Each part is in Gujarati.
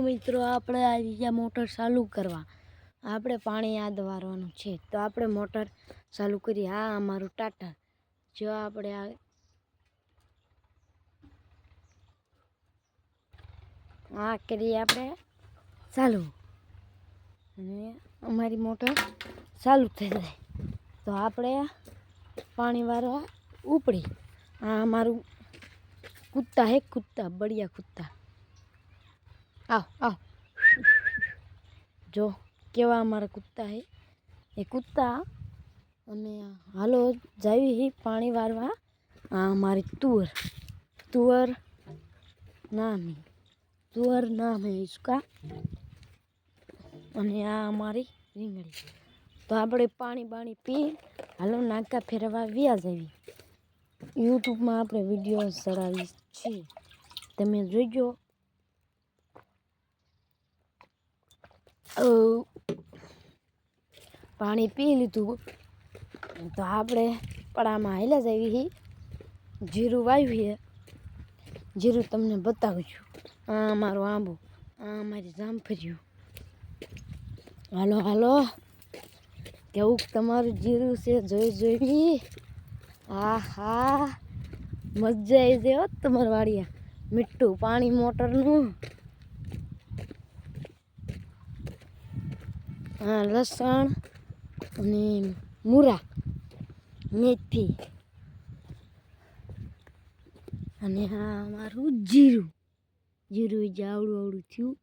મિત્રો, આપણે આવી ગયા મોટર ચાલુ કરવા. આપણે પાણી યાદ વારવાનું છે. તો આપણે મોટર ચાલુ કરીએ. હા, અમારું ટાટા. જો આપણે આ આ કરીએ આપણે ચાલુ. અને અમારી મોટર ચાલુ થઈ જાય. તો આપણે પાણી વારવા ઉપડી. આ અમારું કૂદતા હે, કૂદતા, બળિયા કૂદતા. આવ આવ જો, કેવા અમારા કૂદતા હે. એ કૂદતા અમે હાલો જાવી હી પાણી વારવા. આ અમારી તુવર. તુવર નામ હે. તુવર નામ હે ઇસકા. અને આ અમારી રીંગણી. તો આપણે પાણી બાણી પી, હાલો નાકા ફેરવા વ્યા જવી. યુટ્યુબમાં આપણે વીડિયો ચડાવી છીએ. તમે જોઈજો. પાણી પી લીધું. તો આપણે પડામાં હાલ્યા જ આવી જીરું વાવ્યું છે જીરું તમને બતાવું છું આ મારો આંબો. આ મારી જામફળિયું હાલો હાલો. કેવું તમારું જીરું છે જોઈ જોઈ. હા મજા આવી જાય હો તમારા વાડિયા મીઠું પાણી મોટરનું. હા લસણ અને મૂરા મેથી અને હા અમારું જીરું. જીરું જે આવડું આવડું થયું.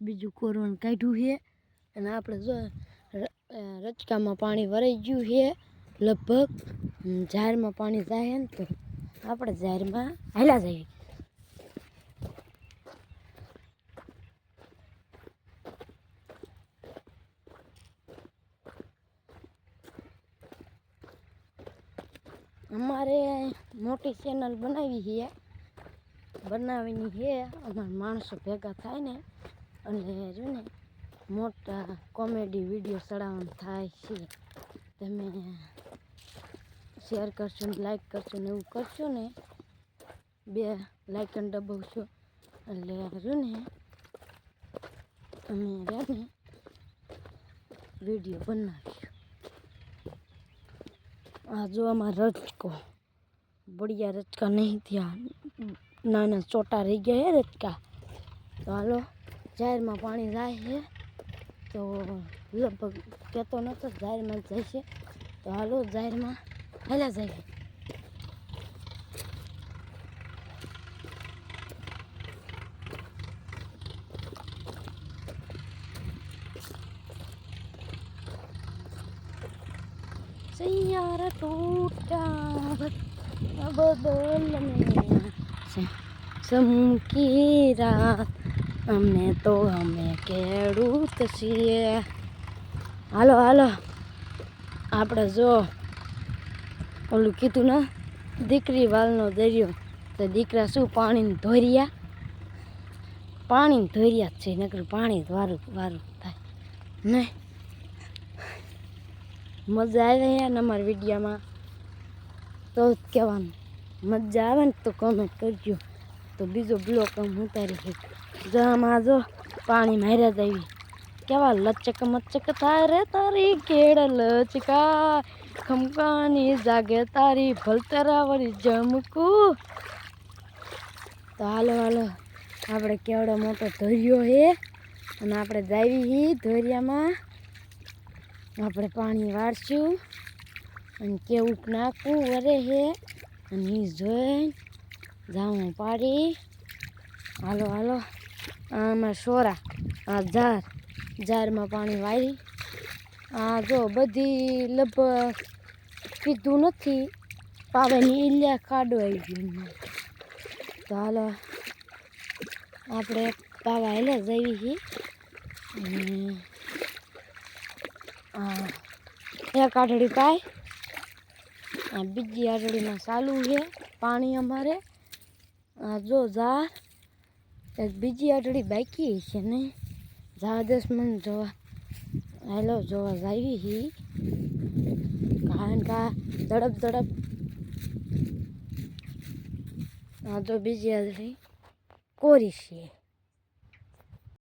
બીજું કોરવાનું કાઢ્યું છે. અને આપણે જો રચકામાં પાણી વરાઈ ગયું છે. લગભગ હમ, પાણી જાય ને તો આપણે ઝારમાં હાલ્યા જઈએ. અમારે મોટી ચેનલ બનાવી છે. બનાવીની છે, અમારા માણસો ભેગા થાય ને અને જો ને મોટા કોમેડી વીડિયો ચડાવવાનું થાય છે. તમે શેર કરશો ને લાઈક કરશો ને એવું કરશો ને, બે લાઇકન દબાવશો એટલે જો ને અમે રહ્યા ને વીડિયો બનાવીશું. આ જો આમાં રચકો બળિયા રચકા નહીં થયા. નાના ચોટા રહી ગયા હે રચકા તો હાલો, જાહેરમાં પાણી જાય છે તો લગભગ કહેતો નહોતો, જાહેરમાં જાય છે તો હાલો, જાહેરમાં હેલા જાય સૈયારા ટૂટા બદલ સમકી રાત અમે તો અમે ખેડૂત છીએ. હાલો હાલો. આપણે જો ઓલું કીધું ને, દીકરી વાલનો દરિયો. તો દીકરા શું પાણીને ધોરિયા? પાણીને ધોરિયા જ છે, નકરું પાણી વારું વારું થાય. નહીં મજા આવે યાર અમારા વિડીયોમાં? તો જ કહેવાનું. મજા આવે ને તો કોમેન્ટ કરજો. તો બીજો બ્લોક આમ ઉતારી શકું જો જો પાણી માર્યા જ કેવા લચક મચક થાય રે તારી કેળ લચકા ખમકાની જાગે તારી ભલતરા વળી જમકું. તો હાલો હાલો. આપણે કેવડો મોટો ધોરિયો હે. અને આપણે જાવી હી ધોરિયામાં. આપણે પાણી વાળશું અને કેવું નાખવું વરે હે અને એ જોઈને જાઉં પાડી. હાલો હાલો. આમાં સોરા, આ ઝાર, ઝારમાં પાણી વાળી. આ જો બધી લગભગ કીધું નથી, પાવાની ઇલ્યા ખાડો આવી ગયો. તો હાલો, આપણે પાવા એટલે જઈએ છીએ અને એક આઠડી પાય બીજી આઠડીમાં ચાલુ છે, પાણી અમારે. જો ઝાર, એક બીજી આઠડી બાકી છે ને. ઝાર દસ જોવા. હેલો, જોવા જાવી હી. કારણ કે આ ધડપ હા તો બીજી આઠડી કોરી છે.